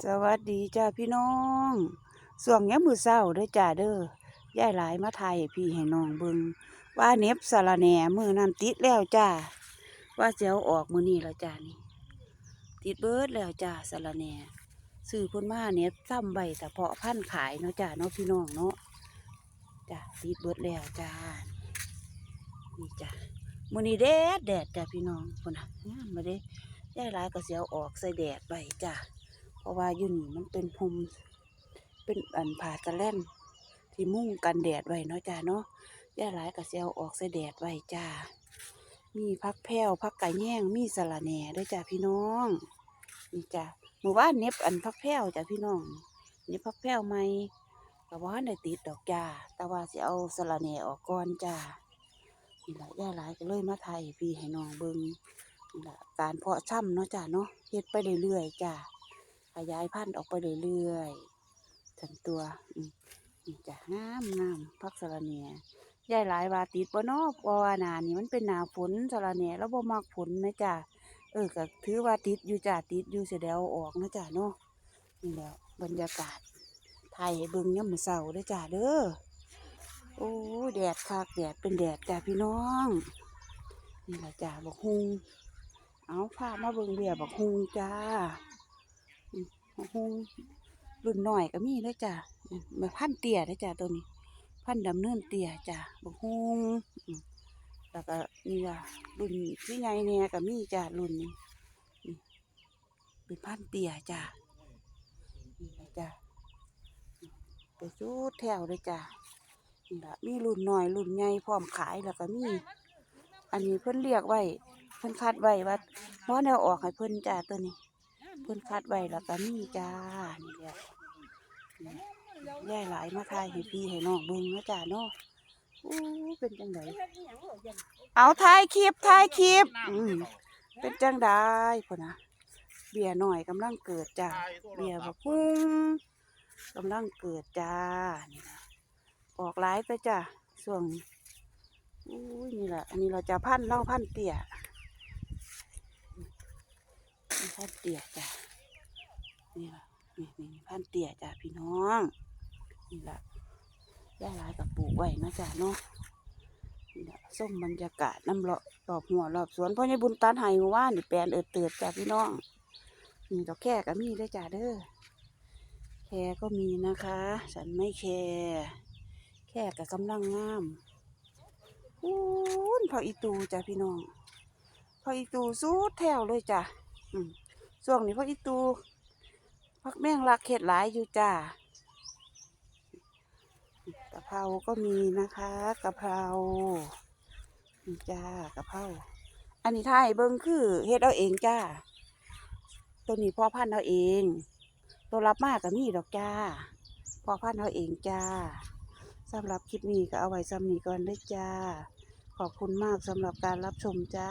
สวัสดีจ้าพี่น้องส่วงเนี้ยมือเศร้าเด้อจ้าเด้อย่ายหลายมาไทยพี่ให้น้องเบิงว่าเน็บสารแหน่มือนั้นติดแล้วจ้าว่าเสียวออกมือนี้แล้วจ้านี่ ติดเบิร์ดแล้วจ้าสารแหน่ซื้อพุ่นมาเน็บซ้ำใบแต่เพาะพันขายเนาะจ้าเนาะพี่น้องเนาะจ้าติดเบิร์ดแล้วจ้านี่จ้ามือนี้แดดแดดจ้าพี่น้องคนน่ะงามมาเด้ย่ายหลายก็เสียวออกใส่แดดไว้จ้า เพราะว่าอยู่นี่มันเป็นพรมเป็นอันผาตะแล่นที่มุ่งกันแดดไว้เนาะจ้าเนาะย่าหลายก็สิเซลออกใส่แดดไว้จ้า มีพักแพ้วพักไก่แย่งมีสะระแหน่ด้วยจ้าพี่น้องนี่จ้าหมู่บ้านเน็บอันพักแพ้วจ้าพี่น้องเน็บพักแพ้วไหมก็ว่าได้ติดดอกจ้าแต่ว่าสิเอาสะระแหน่ออกก่อนจ้านี่แหละย่าหลายก็เลยมาไทยพี่ให้น้องเบิงนี่แหละการเพาะช่ำเนาะจ้าเนาะเฮ็ดไปเรื่อยๆจ้า ขยายพันธุ์ออกไปเรื่อยๆทั้งตัวจะงามงามพักสะระเนียยายหลายวาติดบ่นอกเพราว่านานี่มันเป็นหนาฝนสะระเนียแล้วบ่มักฝนนะจ้ะเออก็ถือว่าติดอยู่จ้ะติดอยู่เสียแล้วออกนะจ้ะเนาะนี่แหล้วบรรยากาศไทยเบิ่งยามมื้อเช้าเด้จ้ะเด้อโอ้แดดคักแดดเป็นแดดจ้ะพี่น้องนี่แหละจ้ะบักฮุงเอาพามาเบิ่งเบียบักฮุงจ้า หงรุ่นหน่อยก็มีเลยจ้ะมาพันเตี้ยเลยจ้ะตัวนี้ พันดำเนินเตี้ยจ้ะบกฮงแล้วก็นี่จ้ะรุ่นที่ไงเนี่ยก็มีจ้ะรุ่นนี้นี่เป็นพันเตี้ยจ้ะนี่ละจ้ะไปจูดแถวเลยจ้ะนี่ละมีรุ่นหน่อยรุ่นใหญ่พร้อมขายแล้วก็มีอันนี้เพิ่นเรียกไว้เพิ่นคัดไว้ว่าเพราะแนวออกให้เพิ่นจ้ะตัวนี้ เพิ่นคัดไว้แล้วก็มีจ้านี่แหละนี่ย่หลายมาทายให้พี่ให้น้องเบิ่งนะจ้าเนาะอู้เป็นจังไดเอาถ่ายคลิปถ่ายคลิปอืมเป็นจังไดพุ่นนะเบียร์หน่อยกำลังเกิดจ้าเบียร์บักพุ่งกำลังเกิดจ้านี่นะออกหลายไปจ้าส่วงอู้ยนี่แหละอันนี้เราจะพันเล่าพันเตี่ยพันเตี่ยจ้ะ นี่ล่ะนี่นี่พันเตี่ยจ้ะพี่น้องนี่ล่ะย่าลายกับปลูกไว้นะจ้ะเนาะนี่ล่ะส้มบรรยากาศน้ำเลาะรอบหัวรอบสวนพ่อใหญ่บุญตันไห้ว่านนี่แปลนเอิดเติดจ้ะพี่น้องนี่ดอกแค่ก็มีเลยจ้ะเด้อแค่ก็มีนะคะ ฉันไม่แค่แค่กับกำลังงามอู้นพออีตูจ้ะพี่น้องพออีตูสู้แถวเลยจ้ะอืมช่วงนี้พักอีตู พักแมงลักเห็ดหลายอยู่จ้ากะเพราก็มีนะคะกะเพรานี่จ้ากะเพราอันนี้ถ่ายเบิ้งคือเฮ็ดเอาเองจ้า ตัวนี้พ่อพันธุ์เอาเอง ตัวรับมากก็มีดอกจ้าพ่อพันธุ์เอาเองจ้าสำหรับคลิปนี้ก็เอาไว้ซ้ำนี้ก่อนเด้จ้า ขอบคุณมากสำหรับการรับชมจ้า